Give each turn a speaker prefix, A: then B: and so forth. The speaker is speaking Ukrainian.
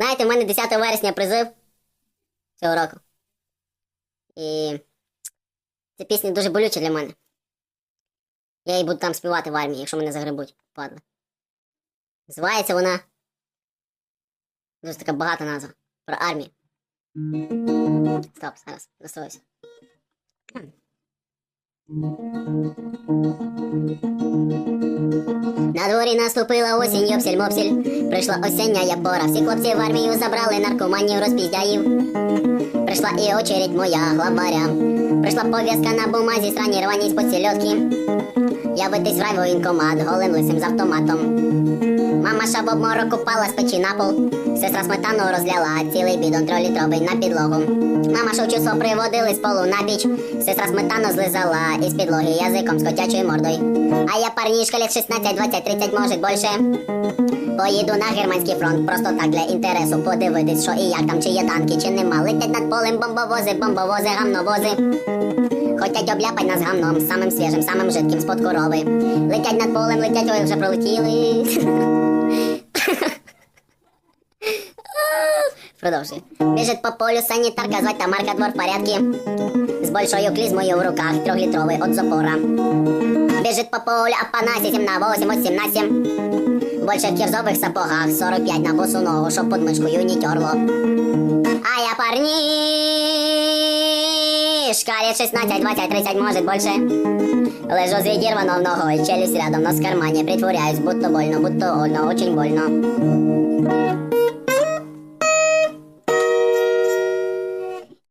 A: Знаєте, в мене 10 вересня призив цього року. І ця пісня дуже болюча для мене. Я її буду там співати в армії, якщо мене загребуть, падли. Називається вона. Дуже така багата назва. Про армію. Стоп, зараз, настроюся. На дворі наступила осінь, йопсіль мопсіль. Прийшла осіння пора. Всі хлопці в армію забрали наркоманів, розпіздяїв. Прийшла і очередь моя главаря. Прийшла пов'язка на бумазі, срані рвані з поцільотки. Явитись в райвоєнкомат, голим лисим з автоматом. Мама ша в обморок упала з печі на пол. Сестра сметану розляла, цілий бідон трьохлітровий на підлогу. Мама шовчусо приводили з полу на піч. Сестра сметану злизала із підлоги язиком з котячою мордою. А я парнішка лет 16, 20, 30, може більше. Поїду на германський фронт, просто так для інтересу подивитись, що і як там, чи є танки, чи нема. Летять над полем бомбовози, бомбовози, гамновози. Хотять обляпать нас гамном, самим свіжим, самим жидким з-под корови. Летять над полем, летять, ой, вже пролетіли. Продовжуй. Біжить по полю санітарка, звать Тамарка, двор в порядке. З большою клізмою в руках, трьохлітровий от запора. Біжить по полю Апанасі, 7 на 8, от 17. Больше в кірзових сапогах, 45 на босу ногу, щоб подмишкою не терло. А я парнишка, лет 16, 20, 30, может больше. Лежу з відірвано ногою, челюсть рядом, в кармані, притворяюсь, будто больно, будто больно, очень больно.